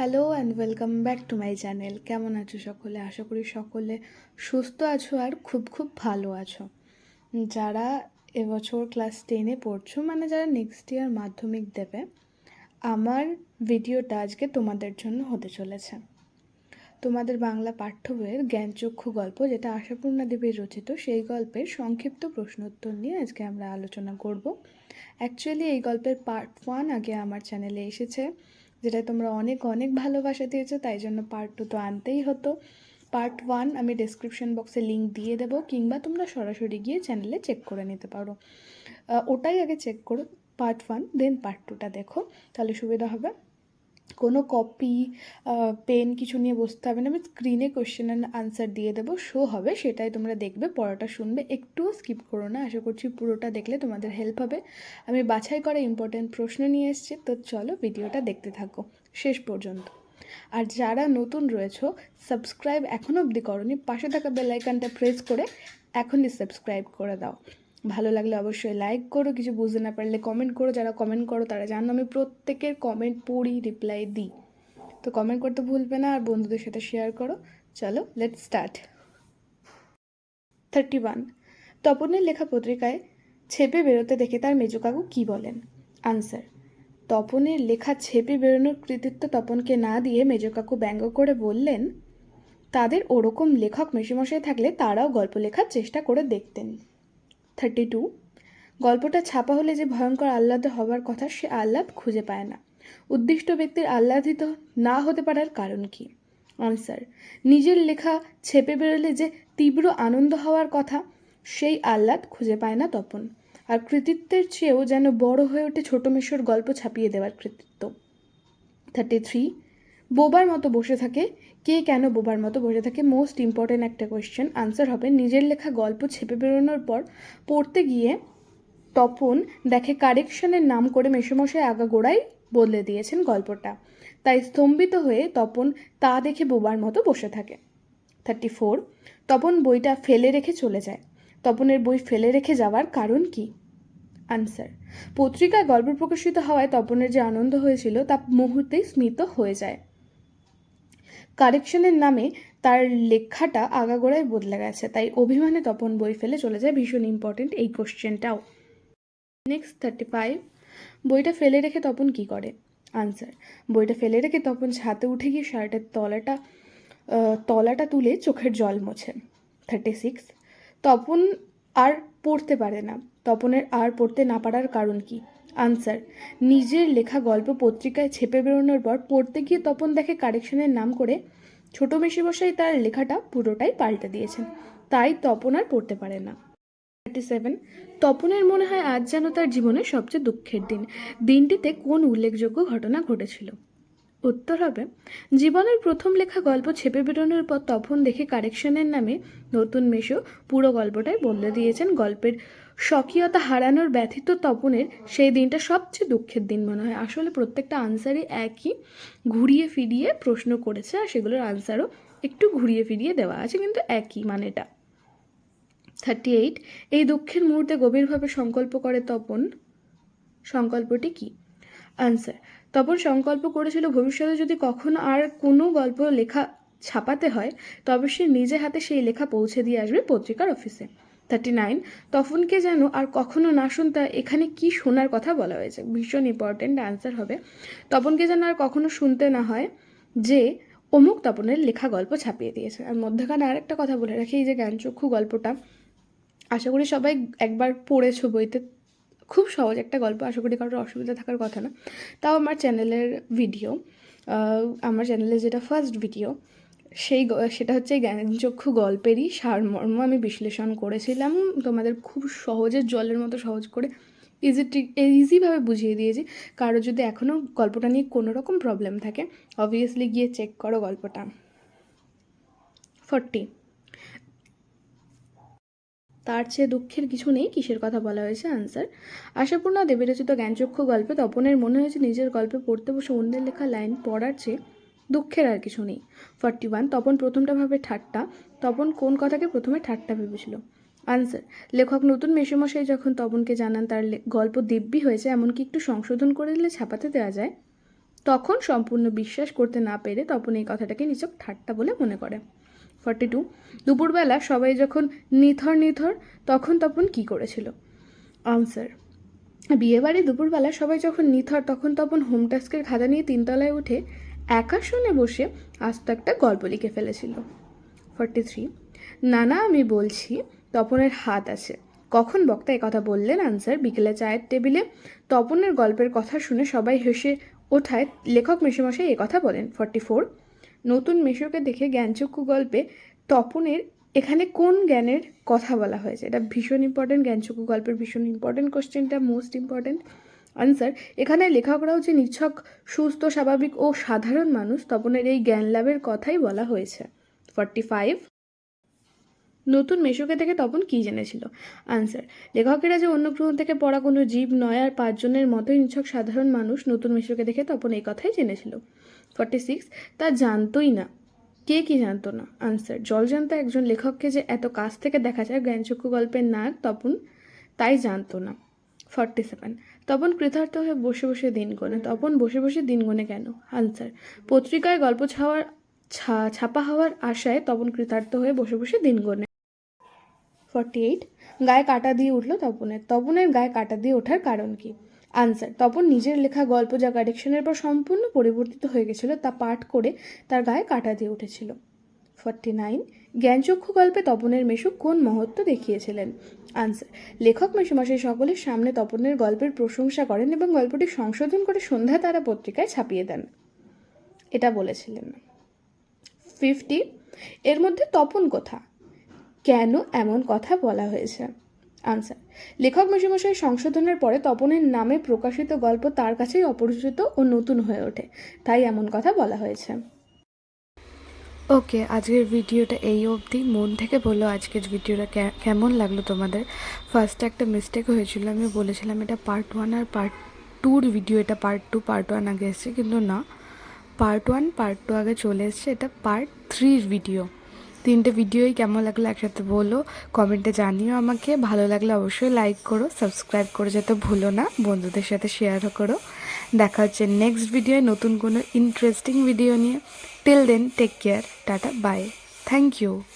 Hello and welcome back to my channel কেমন আছো সকলে? আশা করি সকলে সুস্থ আছো আর খুব খুব ভালো আছো। যারা এবছর ক্লাস টেনে পড়ছো মানে যারা নেক্সট ইয়ার মাধ্যমিক দেবে, আমার ভিডিওটা আজকে তোমাদের জন্য হতে চলেছে। তোমাদের বাংলা পাঠ্য বইয়ের জ্ঞানচক্ষু গল্প, যেটা আশাপূর্ণা দেবীর রচিত, সেই গল্পের সংক্ষিপ্ত প্রশ্নোত্তর নিয়ে আজকে আমরা আলোচনা করব। অ্যাকচুয়ালি এই গল্পের পার্ট ওয়ান আগে আমার চ্যানেলে এসেছে। যেটা তোমরা অনেক অনেক ভালোবাসা দিয়েছ, তাই জন্য পার্ট টু তো আনতেই হতো। পার্ট ওয়ান আমি ডেসক্রিপশন বক্সে লিঙ্ক দিয়ে দেবো, কিংবা তোমরা সরাসরি গিয়ে চ্যানেলে চেক করে নিতে পারো। ওটাই আগে চেক করো পার্ট ওয়ান দেন পার্ট টুটা দেখো, তাহলে সুবিধা হবে। কোনো কপি পেন কিছু নিয়ে বসতে হবে না। আমি স্ক্রিনে কোয়েশ্চেন অ্যান্ড আনসার দিয়ে দেবো। শো হবে, সেটাই তোমরা দেখবে, পড়াটা শুনবে। একটুও স্কিপ করো না। আশা করছি পুরোটা দেখলে তোমাদের হেল্প হবে। আমি বাছাই করা ইম্পর্ট্যান্ট প্রশ্ন নিয়ে এসেছি। তো চলো ভিডিওটা দেখতে থাকো। শেষ পর্যন্ত। আর যারা নতুন রয়েছো সাবস্ক্রাইব এখনও অবধি করনি, পাশে থাকা বেল আইকনটা প্রেস করে এখনই সাবস্ক্রাইব করে দাও। ভালো লাগলে অবশ্যই লাইক করো, কিছু বুঝতে না পারলে কমেন্ট করো, যারা কমেন্ট করো তারা জানো আমি প্রত্যেকের কমেন্ট পড়ি রিপ্লাই দিই। তো কমেন্ট করতে ভুলবে না আর বন্ধুদের সাথে শেয়ার করো। চলো লেট স্টার্ট থার্টি ওয়ান তপনের লেখা পত্রিকায় ছেপে বেরোতে দেখে তার মেজো কাকু কী বলেন? আনসার তপনের লেখা ছেপে বেরোনোর কৃতিত্ব তপনকে না দিয়ে মেজো কাকু ব্যঙ্গ করে বললেন, তাদের ওরকম লেখক মেশিমশাই থাকলে তারাও গল্প লেখার চেষ্টা করে দেখতেন। Thirty two. গল্পটা ছাপা হলে যে ভয়ঙ্কর আহ্লাদ হবার কথা, সে আহ্লাদ খুঁজে পায় না। উদ্দিষ্ট ব্যক্তির আহ্লাদিত না হতে পারার কারণ কি? আনসার নিজের লেখা ছেপে বেরোলে যে তীব্র আনন্দ হওয়ার কথা, সেই আহ্লাদ খুঁজে পায় না তপন। আর কৃতিত্বের চেয়েও যেন বড় হয়ে ওঠে ছোট মেশোর গল্প ছাপিয়ে দেওয়ার কৃতিত্ব। থার্টি থ্রি বোবার মতো বসে থাকে। কে কেন বোবার মতো বসে থাকে? মোস্ট ইম্পর্ট্যান্ট একটা কোয়েশ্চেন আনসার হবে, নিজের লেখা গল্প ছেপে বেরোনোর পর পড়তে গিয়ে তপন দেখে কারেকশনের নাম করে মেসমশাই আগাগোড়াই বদলে দিয়েছেন গল্পটা। তাই স্তম্ভিত হয়ে তপন তা দেখে বোবার মতো বসে থাকে। থার্টি ফোর তপন বইটা ফেলে রেখে চলে যায়। তপনের বই ফেলে রেখে যাওয়ার কারণ কি? আনসার পত্রিকায় গল্প প্রকাশিত হওয়ায় তপনের যে আনন্দ হয়েছিল তা মুহূর্তেই স্মিত হয়ে যায়। কারেকশনের নামে তার লেখাটা আগাগোড়ায় বদলে গেছে। তাই অভিমানে তপন বই ফেলে চলে যায় ভীষণ ইম্পর্টেন্ট এই কোশ্চেনটাও নেক্সট থার্টি ফাইভ বইটা ফেলে রেখে তপন কি করে? আনসার বইটা ফেলে রেখে তপন ছাতে উঠে গিয়ে শার্টের তলাটা তলাটা তুলে চোখের জল মোছে। থার্টি সিক্স তপন আর পড়তে পারে না। তপনের আর পড়তে না পারার কারণ কি? আনসার নিজের লেখা গল্প পত্রিকায় ছেপে বেরোনোর পর পড়তে গিয়ে তপন দেখে কারেকশনের নাম করে ছোট মেশিমশাই তার লেখাটা পুরোটাই পাল্টে দিয়েছেন। তাই তপন আর পড়তে পারে না। থার্টি সেভেন তপনের মনে হয় আজ যেন তার জীবনের সবচেয়ে দুঃখের দিন। দিনটিতে কোন উল্লেখযোগ্য ঘটনা ঘটেছিল? উত্তর হবে, জীবনের প্রথম লেখা গল্প ছেপে বেরোনোর পর তপন দেখে কারেকশনের নামে নতুন মেশো পুরো গল্পটাই বদলে দিয়েছেন গল্পের স্বকীয়তা হারানোর ব্যথিত তপনের সেই দিনটা সবচেয়ে দুঃখের দিন মনে হয়। আসলে প্রত্যেকটা আনসারই একই ঘুরিয়ে ফিরিয়ে প্রশ্ন করেছে আর সেগুলোর আনসারও একটু ঘুরিয়ে ফিরিয়ে দেওয়া আছে, কিন্তু একই মানেটা। থার্টি এইট এই দুঃখের মুহূর্তে গভীরভাবে সংকল্প করে তপন। সংকল্পটি কি? আনসার, তপন সংকল্প করেছিল ভবিষ্যতে যদি কখনো আর কোনো গল্প লেখা ছাপাতে হয়, তবে সে নিজে হাতে সেই লেখা পৌঁছে দিয়ে আসবে পত্রিকার অফিসে। থার্টি নাইন তপনকে যেন আর কখনো না শুনতে এখানে কি শোনার কথা বলা হয়েছে? ভীষণ ইম্পর্ট্যান্ট আনসার হবে। তপনকে যেন আর কখনো শুনতে না হয়, যে অমুক তপনের লেখা গল্প ছাপিয়ে দিয়েছে। আর মধ্যখানে আরেকটা কথা বলে রাখি, এই যে জ্ঞানচক্ষু গল্পটা, আশা করি সবাই একবার পড়েছো বইতে। খুব সহজ একটা গল্প, আশা করি কারোর অসুবিধা থাকার কথা না। তাও আমার চ্যানেলের ভিডিও আমার চ্যানেলে যেটা ফার্স্ট ভিডিও সেই সেটা হচ্ছে জ্ঞানচক্ষু গল্পেরই সারমর্ম আমি বিশ্লেষণ করেছিলাম। তোমাদের খুব সহজে জলের মতো সহজ করে ইজি ইজিভাবে বুঝিয়ে দিয়েছি। কারও যদি এখনও গল্পটা নিয়ে কোনো রকম প্রবলেম থাকে অবভিয়াসলি গিয়ে চেক করো গল্পটা। ফর্টি তার চেয়ে দুঃখের কিছু নেই, কিসের কথা বলা হয়েছে আনসার আশাপূর্ণা দেবী রচিত জ্ঞানচক্ষু গল্পে তপনের মনে হয়েছে নিজের গল্পে পড়তে বসে অন্যের লেখা লাইন পড়ার চেয়ে দুঃখের আর কিছু নেই। ফর্টি ওয়ান তপন প্রথমটা ভাবে ঠাট্টা। তপন কোন কথাকে প্রথমে ঠাট্টা ভেবেছিল? আনসার লেখক নতুন মেশমশাই যখন তপনকে জানান তার গল্প দিব্যি হয়েছে, এমনকি একটু সংশোধন করে দিলে ছাপাতে দেওয়া যায়। তখন সম্পূর্ণ বিশ্বাস করতে না পেরে তপন এই কথাটাকে নিচক ঠাট্টা বলে মনে করে। ফর্টি টু দুপুরবেলা সবাই যখন নিথর নিথর, তখন তপন কি করেছিল? আনসার বিয়েবাড়ি দুপুরবেলা সবাই যখন নিথর, তখন তপন হোম টাস্কের খাতা নিয়ে তিনতলায় উঠে একা শুনে বসে আস্ত একটা গল্প লিখে ফেলেছিল। ফর্টি থ্রি নানা, আমি বলছি, তপনের হাত আছে। কখন বক্তা কথা বললেন, আনসার? বিকেলে চায়ের টেবিলে তপনের গল্পের কথা শুনে সবাই হেসে ওঠায়। লেখক মেশোমশাই কথা বলেন। ফর্টি ফোর নতুন মেশোকে দেখে জ্ঞানচক্ষু গল্পে তপনের এখানে কোন জ্ঞানের কথা বলা হয়েছে? এটা ভীষণ ইম্পর্টেন্ট জ্ঞানচক্ষু গল্পের ভীষণ ইম্পর্টেন্ট কোশ্চেনটা মোস্ট ইম্পর্টেন্ট আনসার এখানে লেখকরাও যে নিছক, সুস্থ, স্বাভাবিক ও সাধারণ মানুষ তপনের এই জ্ঞান লাভের কথাই বলা হয়েছে। ফর্টি ফাইভ নতুন মেশোকে থেকে তপন কী জেনেছিল? আনসার লেখকেরা যে অন্য গ্রহ থেকে পড়া কোনো জীব নয় আর পাঁচজনের মতোই নিছক, সাধারণ মানুষ নতুন মেশোকে দেখে তপন এই কথাই জেনেছিল। ফর্টি সিক্স তা জানতোই না। কে কি জানতো না? আনসার জল জানতো একজন লেখককে যে এত কাছ থেকে দেখা যায়, জ্ঞানচক্ষু গল্পের নায়ক তপন তাই জানতো না। ফর্টি সেভেন তপন কৃতার্থ হয়ে বসে বসে দিন গোনে। তপন বসে বসে দিন গোনে কেন? আনসার পত্রিকায় গল্প ছাওয়ার ছাপা হওয়ার আশায় তপন কৃতার্থ হয়ে বসে বসে দিন গোনে। ফর্টি এইট গায়ে কাটা দিয়ে উঠল তপনের। তপনের গায়ে কাটা দিয়ে ওঠার কারণ কি? আনসার তপন নিজের লেখা গল্প যা কারেকশনের পর সম্পূর্ণ পরিবর্তিত হয়ে গেছিল তা পাঠ করে তার গায়ে কাটা দিয়ে উঠেছিল। ফর্টি নাইন জ্ঞানচক্ষু গল্পে তপনের মেশু কোন মহত্ব দেখিয়েছিলেন? আনসার লেখক মেশুমাসের সকলের সামনে তপনের গল্পের প্রশংসা করেন এবং গল্পটি সংশোধন করে সন্ধ্যা তারা পত্রিকায় ছাপিয়ে দেন। এটা বলেছিলেন। ফিফটি এর মধ্যে তপন কথা? কেন এমন কথা বলা হয়েছে? আনসার লেখক মেশামশাই সংশোধনের পরে তপনের নামে প্রকাশিত গল্প তার কাছেই অপরিচিত ও নতুন হয়ে ওঠে, তাই এমন কথা বলা হয়েছে। ওকে, আজকের ভিডিওটা এই অবধি। মন থেকে বলো আজকের ভিডিওটা কেমন লাগল তোমাদের? ফার্স্টে একটা মিস্টেক হয়েছিল, আমি বলেছিলাম এটা পার্ট ওয়ান আর পার্ট টুর ভিডিও এটা পার্ট টু পার্ট ওয়ান আগে এসছে, কিন্তু না। পার্ট ওয়ান পার্ট টু আগে চলে এসছে, এটা পার্ট থ্রির ভিডিও তিনটে ভিডিওই কেমন লাগল একসাথে বলো কমেন্টে জানিও আমাকে। ভালো লাগলে অবশ্যই লাইক করো সাবস্ক্রাইব করে, যেতে ভুলো না, বন্ধুদের সাথে শেয়ারও করো। দেখা হচ্ছে নেক্সট ভিডিওয় নতুন কোনো ইন্টারেস্টিং ভিডিও নিয়ে। Till then, take care. Tata, bye. Thank you.